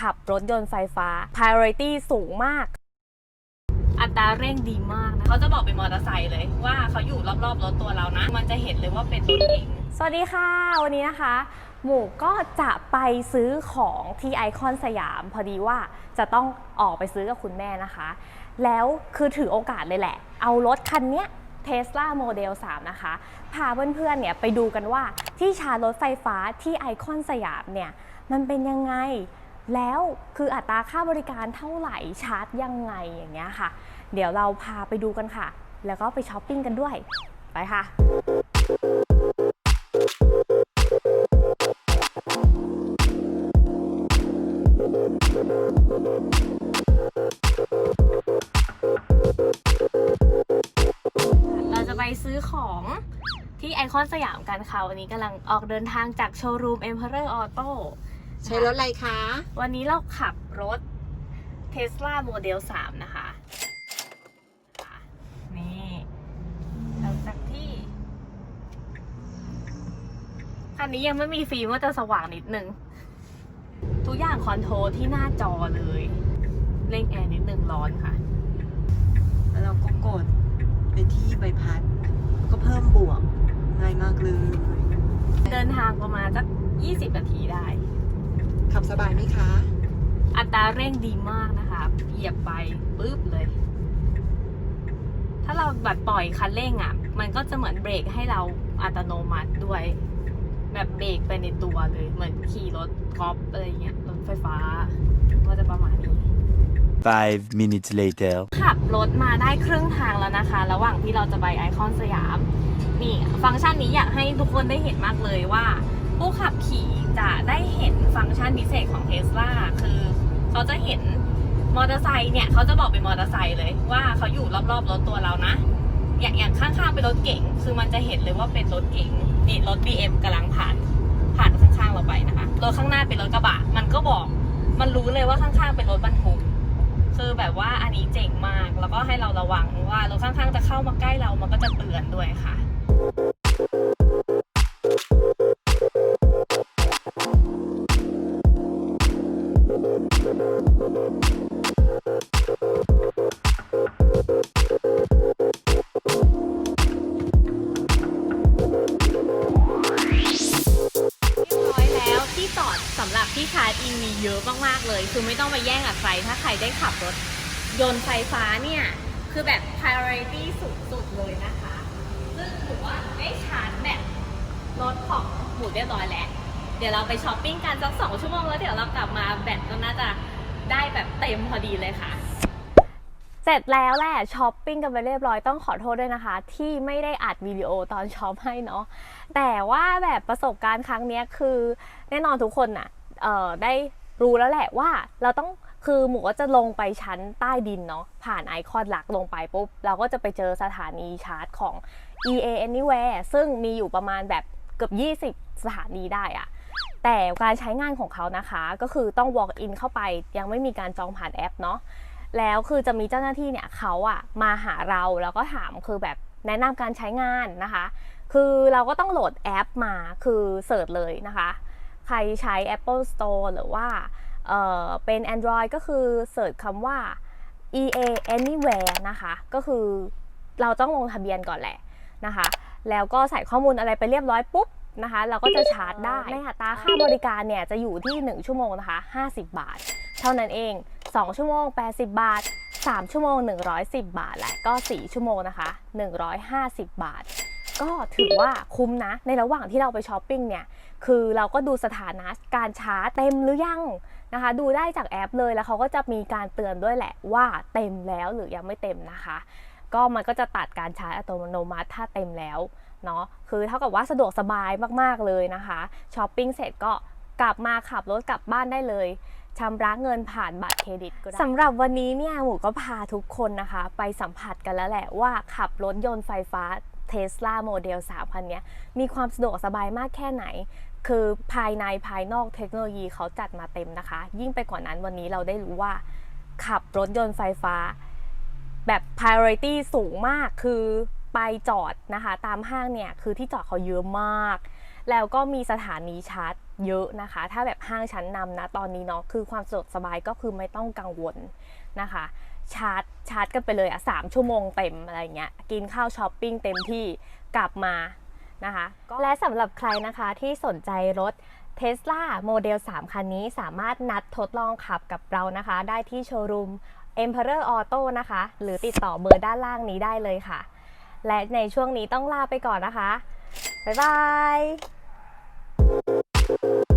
ขับรถยนต์ไฟฟ้า priority สูงมาก อัตราเร่งดีมากนะเขาจะบอกเป็นมอเตอร์ไซค์เลยว่าเขาอยู่รอบๆรถตัวเรานะ มันจะเห็นเลยว่าเป็นรถเองสวัสดีค่ะ วันนี้นะคะ หมูก็จะไปซื้อของที่ไอคอนสยาม พอดีว่าจะต้องออกไปซื้อกับคุณแม่นะคะ แล้วคือถือโอกาสเลยแหละ เอารถคันเนี้ยเทสลาโมเดล3นะคะ พาเพื่อนๆเนี่ยไปดูกันว่าที่ชาร์จรถไฟฟ้าที่ไอคอนสยามเนี่ย มันเป็นยังไง แล้วคืออัตราค่าบริการเท่าไหร่ชาร์จยังไงอย่างเงี้ยค่ะ เดี๋ยวเราพาไปดูกันค่ะ แล้วก็ไปช้อปปิ้งกันด้วย ไปค่ะเราจะไปซื้อของที่ไอคอนสยามกันค่ะ วันนี้กำลังออกเดินทางจากโชว์รูม Emperor Auto ใช้รถอะไรคะ วันนี้เราขับรถ Tesla Model 3 นะคะค่ะนี่หลังจากที่ คันนี้ยังไม่มีฟิล์มว่าจะสว่างนิดนึง ทุกอย่างคอนโทรลที่หน้าจอเลย เร่งแอร์นิดนึงร้อนค่ะ แล้วเราก็กดไปที่ใบพัด ก็เพิ่มบวกง่ายมากเลย เดินทางประมาณสัก20 นาทีได้ ขับสบายไหมคะ อัตราเร่งดีมากนะคะเหยียบไปปุ๊บเลย ถ้าเราแบบปล่อยคันเร่งอะ มันก็จะเหมือนเบรกให้เราอัตโนมัติด้วย แบบเบรกไปในตัวเลย เหมือนขี่รถกอล์ฟอะไรเงี้ยรถไฟฟ้า ก็จะประมาณนี้ Five minutes later. ขับรถมาได้ครึ่งทางแล้วนะคะ ระหว่างที่เราจะไปไอคอนสยาม นี่ ฟังก์ชันนี้อยากให้ทุกคนได้เห็นมากเลยว่า ผู้ขับขี่จะได้เห็นฟังก์ชันพิเศษของเทสลาคือเขาจะเห็นมอเตอร์ไซค์เนี่ยเขาจะบอกเป็นมอเตอร์ไซค์เลยว่าเขาอยู่รอบๆรถตัวเรานะ อย่างอย่างข้างๆเป็นรถเก๋งคือมันจะเห็นเลยว่าเป็นรถเก๋งนี่รถ BM กำลังผ่านผ่านข้างๆเราไปนะคะรถข้างหน้าเป็นรถกระบะ มันก็บอกมันรู้เลยว่าข้างๆเป็นรถบรรทุกคือแบบว่าอันนี้เจ๋งมากแล้วก็ให้เราระวังว่ารถข้างๆจะเข้ามาใกล้เรามันก็จะเตือนด้วยค่ะ เยอะมากๆเลย คือไม่ต้องไปแย่งกับใคร ถ้าใครได้ขับรถยนต์ไฟฟ้าเนี่ย คือแบบ priority สูงสุดเลยนะคะ ซึ่งถือว่าได้ชาร์จแบบรถของหมูเรียบร้อยแล้ว เดี๋ยวเราไปช้อปปิ้งกันสักสองชั่วโมงแล้วเดี๋ยวเรากลับมาแบตก็น่าจะได้แบบเต็มพอดีเลยค่ะเสร็จแล้วแหละช้อปปิ้งกันไปเรียบร้อยต้องขอโทษด้วยนะคะ ที่ไม่ได้อัดวิดีโอตอนช้อปให้เนาะแต่ว่าแบบประสบการณ์ครั้งนี้คือ แน่นอนทุกคนน่ะเอ่อได้ รู้แล้วแหละว่าเราต้องคือหมูก็จะลงไปชั้นใต้ดินเนาะผ่านไอคอนหลักลงไปปุ๊บ เราก็จะไปเจอสถานีชาร์จของ EA Anywhere ซึ่งมีอยู่ประมาณแบบเกือบ 20 สถานีได้อะแต่การใช้งานของเขานะคะก็คือต้อง walk in เข้าไปยังไม่มีการจองผ่านแอปเนาะแล้วคือจะมีเจ้าหน้าที่เนี่ยเขาอะมาหาเราแล้วก็ถามคือแบบแนะนำการใช้งานนะคะ คือเราก็ต้องโหลดแอปมาคือเสิร์ชเลยนะคะ ครใช้ Apple Store หรือว่าเเป็น Android ก็คือเสิร์ชคำว่า EA Anywhere นะคะ ก็คือเราต้องลงทะเบียนก่อนแหละนะคะ แล้วก็ใส่ข้อมูลอะไรไปเรียบร้อยปุ๊บนะคะ เราก็จะชาร์จได้ในอัตราค่าบริการเนี่ยจะอยู่ที่ 1 ชั่วโมงนะคะ 50 บาท เท่านั้นเอง 2 ชั่วโมง 80 บาท 3 ชั่วโมง 110 บาท และก็ 4 ชั่วโมงนะคะ 150 บาท ก็ถือว่าคุ้มนะ ในระหว่างที่เราไปช้อปปิ้งเนี่ย คือเราก็ดูสถานะการชาร์จเต็มหรือยังนะคะ ดูได้จากแอปเลยแล้วเขาก็จะมีการเตือนด้วยแหละว่าเต็มแล้วหรือยังไม่เต็มนะคะ ก็มันก็จะตัดการชาร์จอัตโนมัติถ้าเต็มแล้วเนาะคือเท่ากับว่าสะดวกสบายมากๆเลยนะคะช้อปปิ้งเสร็จก็กลับมาขับรถกลับบ้านได้เลยชำระเงินผ่านบัตรเครดิตก็ได้สำหรับวันนี้เนี่ยหมูก็พาทุกคนนะคะ ไปสัมผัสกันแล้วแหละว่าขับรถยนต์ไฟฟ้า เท sla Model 3 คันนี้มีความสะดวกสบายมากแค่ไหน คือภายในภายนอกเทคโนโลยีเขาจัดมาเต็มนะคะ ยิ่งไปกว่านั้นวันนี้เราได้รู้ว่า ขับรถยนต์ไฟฟ้า แบบ priority สูงมากคือไปจอดนะคะ ตามห้างเนี่ย คือที่จอดเขาเยอะมาก แล้วก็มีสถานีชาร์จ เยอะนะคะ ถ้าแบบห้างชั้นนำนะตอนนี้เนาะคือความสะดวกสบายก็คือไม่ต้องกังวลนะคะ ชาร์จชาร์จกันไปเลยอะสามชั่วโมงเต็มอะไรเงี้ยกินข้าวช้อปปิ้งเต็มที่กลับมานะคะและสำหรับใครนะคะที่สนใจรถ Tesla โมเดล 3 คันนี้สามารถนัดทดลองขับกับเรานะคะ ได้ที่โชว์รูม Emperor Auto นะคะ หรือติดต่อเบอร์ด้านล่างนี้ได้เลยค่ะ และในช่วงนี้ต้องลาไปก่อนนะคะ บ๊ายบาย Bye.